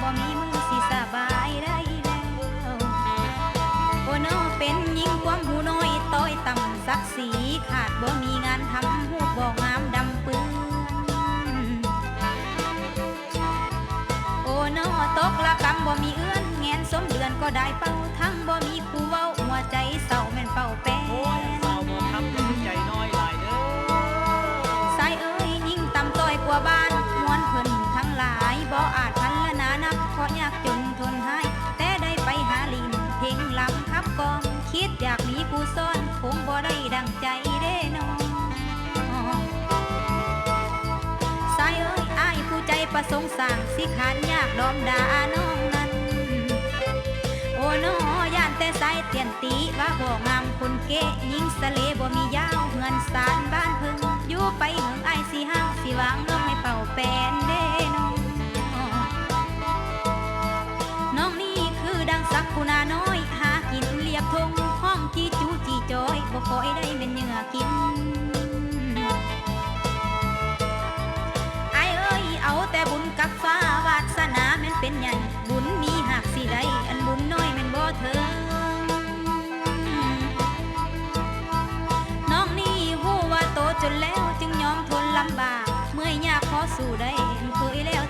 บ่มีมือสิสบายได้แล้วโอโนเป็นหญิงความหูน้อยต้อยต่ำศักดิ์ศรีขาดบ่มีงานทำหูบ่งามดำปื้นโอโนตกละกำบ่มีเอื้อนแงนสมเดือนก็ได้เป้าทั้งบ่มีคู่เว้าหัวใจเศร้าแม่นเป้าแป้ งสางสิขานยากดอมดาน้องนั้น โอ้น้อย่านแต่สายเตียนตีว่าบ่งามคนเกะยิงสะเลบ่มียาวเงินสารบ้านพิ่งอยู่ไปเหิงไอสิห้างสิวางน้องให้เป่าแปนเด้น้อง น้องนี่คือดังสักคุณาน้อย หากินเรียบทงห้องจีจูจีจอยบ่คอยได้เป็นเหงื่อกิน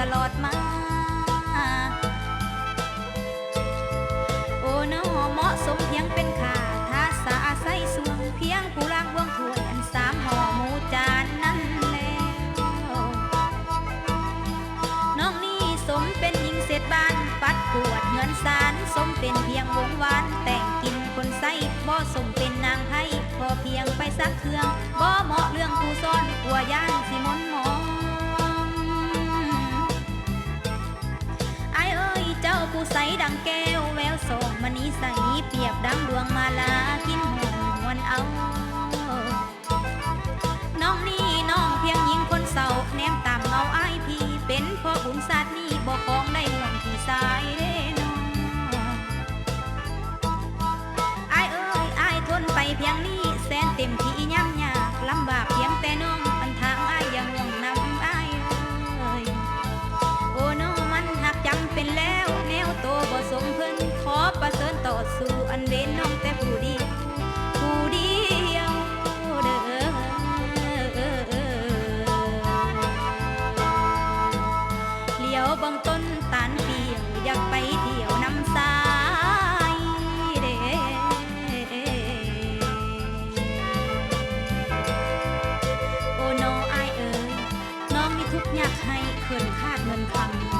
ตลอดมา โอ้น้อเหมาะสมเพียงเป็นขาถ้าสาใส่สูงเพียงผู้ล่างวงถวยอันสามห่อหมูจานนั้นแล้วน้องนี่สมเป็นหญิงเศษบ้านปัดกวดเงินสารสมเป็นเพียงวงวานแต่งกินคนใส่บ่สมเป็นนางไพ่พอเพียงไปซักเครื่องบ่เหมาะเรื่องผู้ซ่อนกลัวย่านสิมนหม ดังแก้วแววสองมณีใสเปียบดังดวงมาลากินหงหวนเอา น้องนี่น้องเพียงหญิงคนเศร้าแนมตามเงาไอายพี่เป็นพ่อบุญศาสตร์นี่บอกของ อันเด่นน้องแต่ผู้เดียวผู้เดียวเด้อเลี้ยวบังต้นตานเปียวอยากไปเที่ยวนำสายเด้โอ้น้องอายเอ๋ยน้องมีทุกข์ยากให้เขินคาดเงินค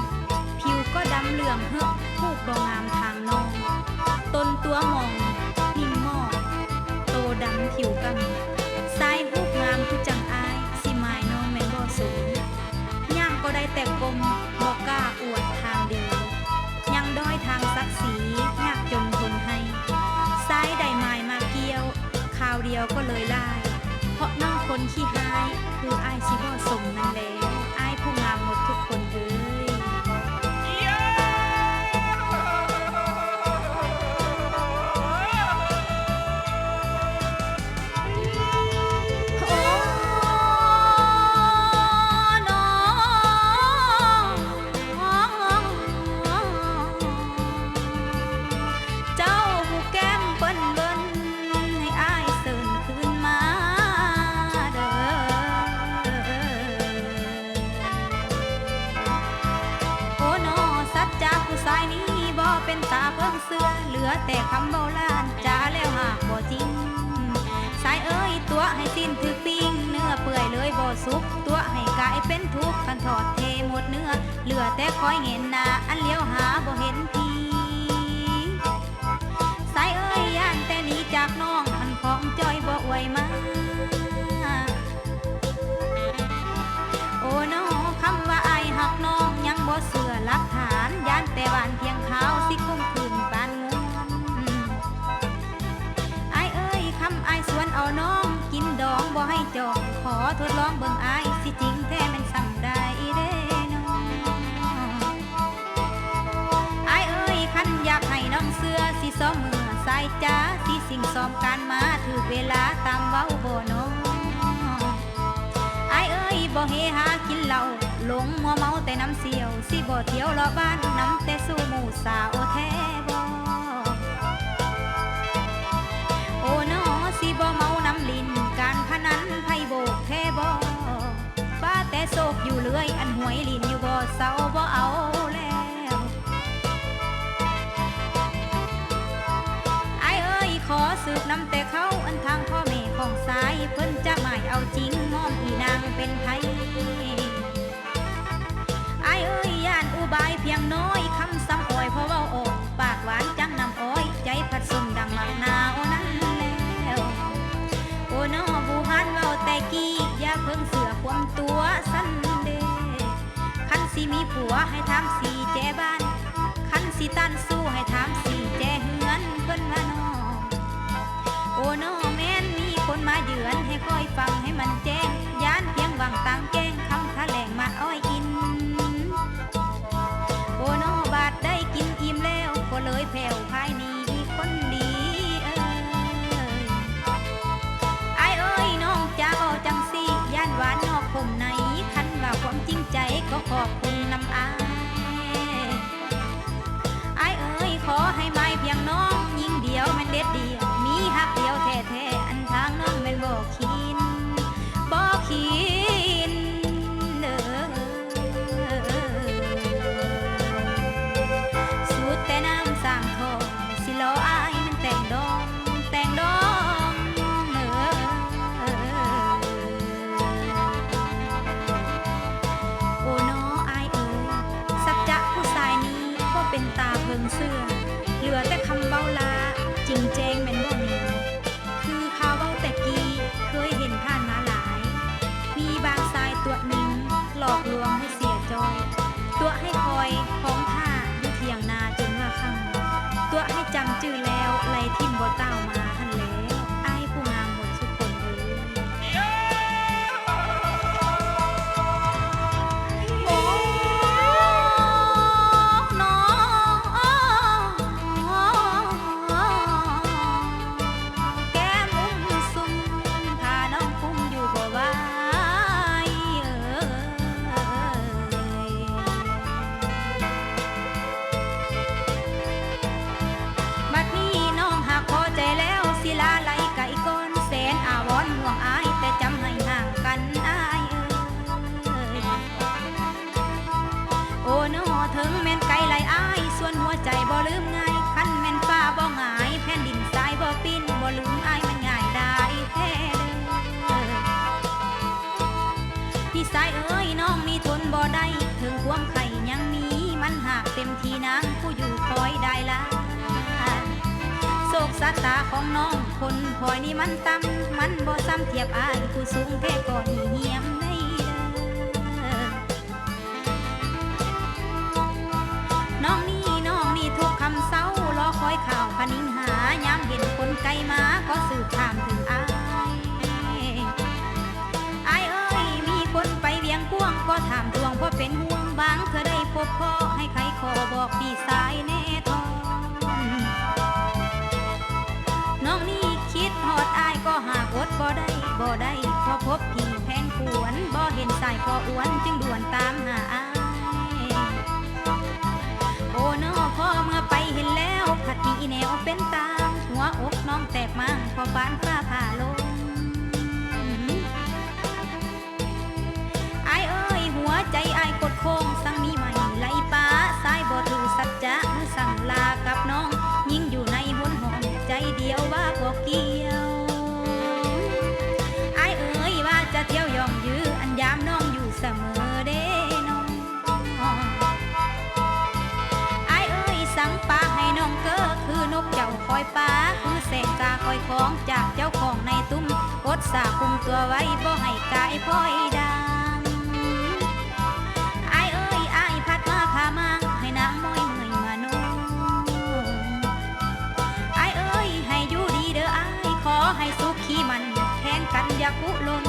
ำผิวก็ดำเหลือมเฮือกผู้บ่งามท เสื้อเหลือแต่คำโบราณจ้าแล้วหากบ่จริง สายเอ้ยตัวให้สิ้นถือปิ้งเนื้อเปื่อยเลยบ่สุก ตัวให้กลายเป็นทุกข์คันถอดเทหมดเนื้อ เหลือแต่คอยเห็นหน้าอันเลี้ยวหาบ่เห็นที ขอทดลองเบิ่งอายสิจริงแท้มันสั่งได้เด้น้องอาเอ้ยคันอยากให้น้องเสื้อสิซ้อมมือสายจ้าสิสิ่งซ้อมการมาถือเวลาตามเว้าโบน้องอาเอ้ยบ่เฮหากินเหล้าหลงมัวเมาแต่น้ำเสียว สิบ่เที่ยวเละบ้านน้ำแต่สู้หมู่สาวแท้ เขาอันทางพ่อแม่ของสายเพิ่นจะหมายเอาจริงมอมอีนางเป็นไผไอเอ้ยย่านอุบายเพียงน้อยคำซ้ำอ้อยเพราะเว่าออกปากหวานจังนำอ้อย ใจพัดสมดังมักนาวนั้นแล้วโอ้นอบูฮันเว้าแต่กี้อย่าเพิ่งเสือความตัวสันเดคันสิมีผัวให้ถามสีแจบ้าน คันสิตันสู้ให้ถามสีแจ มาเยือนให้คอยฟังให้มันแจ้งยานเพียงหวังต่างแก พี่สายเอ้ยน้องมีทนบ่ได้ถึงความไข่ยังมีมันหากเต็มทีนางผู้อยู่คอยได้ละโศกสตตาของน้องคนพอยนี่มันต่ำมันบ่ซ้ำเทียบอายผู้สูงแค่ก่อนเหียมในเด้น้องนี่น้องนี่ทุกคำเศร้ารอคอยข่าวพนิงหายามเห็นคนไกลมาก็สืบถาม พบพ่อให้ใครขอบอกพี่สายแน่ทอนน้องนี่คิดหอดอายก็หากอดบ่ได้บ่ได้พอพบพี่แพงขวนบ่เห็นสายคออ้วนจึงด่วนตามหาอายโอ้น้อพ่อเมื่อไปเห็นแล้วผัดมีแนวเป็นตามหัวอกน้องแตกมางพอบานฟ้าผ่าลง คอยของจากเจ้าของในตุ้มอดสาคุมตัวไว้บ่ให้กายพลอยดังอายเอ้ยอายพัดมาพามางให้นางมอยเมื่อยมาโนอายเอ้ยให้อยู่ดีเด้ออายขอให้สุขขี้มันแทนกันอย่ากุลน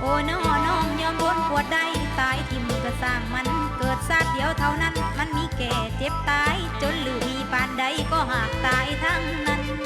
โอ้น้อน้องยอมบนปวดได้ตายทิ่มก็สร้างมันเกิดซาดเดียวเท่านั้น แก่เจ็บตาย จนหรือมีปานใดก็หากตายทั้งนั้น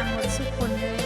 างหมดทุกคนเลย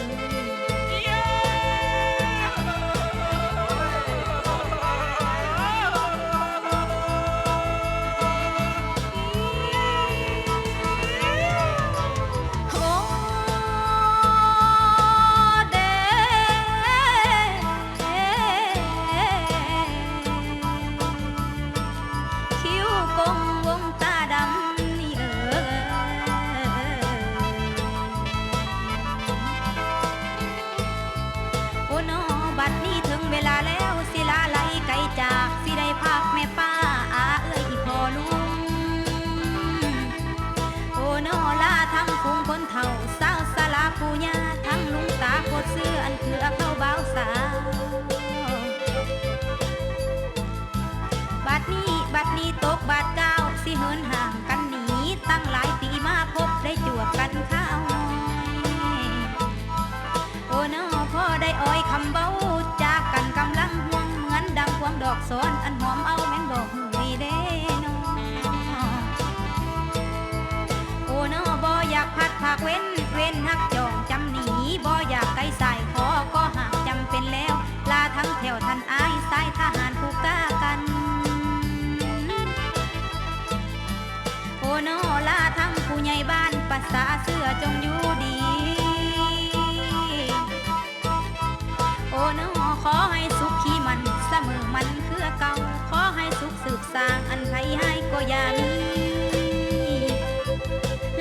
ดนี้ตกบาดเก้าสิเหินห่างกันหนีตั้งหลายปีมาพบได้จวบกันข้าวน้อยโอ้น้พ่อได้อ้อยคำเบาจากกันกำลังห่วงเหมือนดังควงดอกซ้อนอันหอมเอาแม่นดอกหุยเด้น้อโอ้น้อบ่อยากพัดผักเว้นเว้นหักจ ตาเสื้อจงอยู่ดี โอ้น้อขอให้สุขที่มันเสมอมันเพื่อเก่า ขอให้สุขสืบสางอันไพ่ให้ก็อย่ามี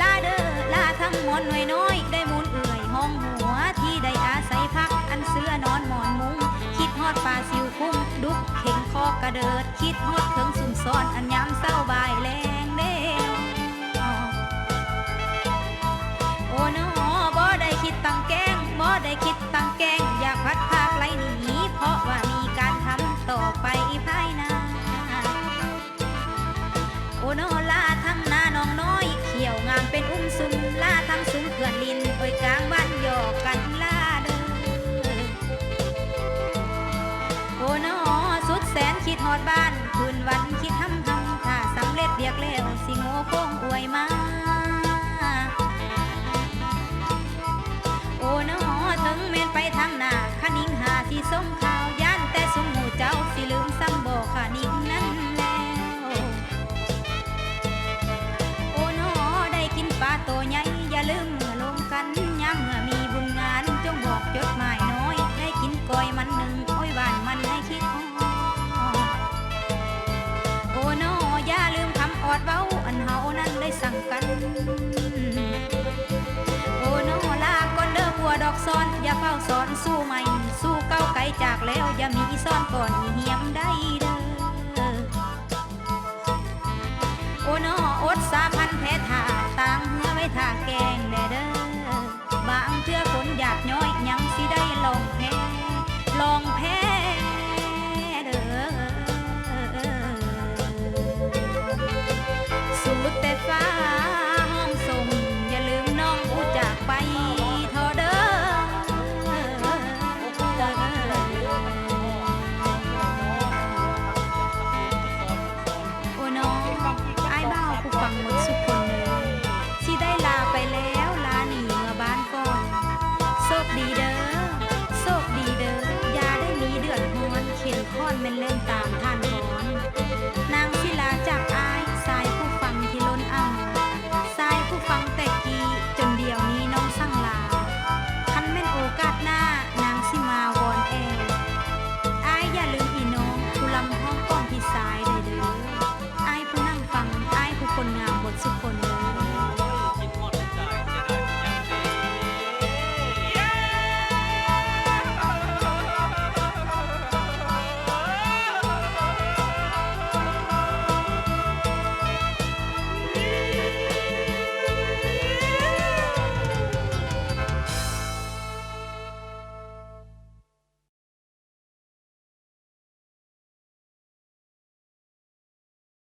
ลาเดอลาทั้งหมดหน่วยน้อยได้มุนเอื่อยห้องหัวที่ได้อาศัยพักอันเสื้อนอนหมอนมุงคิดฮอดป่าสิวคุ้มดุกเข่งคอกระเดิด คิดฮอดเถิงสุนซอนอันยามเศร้าบายแล้ว อไป ซ้อนอย่าเฝ้าสอนสู้ใหม่สู้เก้าไกลจากแล้วอย่ามีซ่อนก่อนเหียมได้เด้อโอ้นอ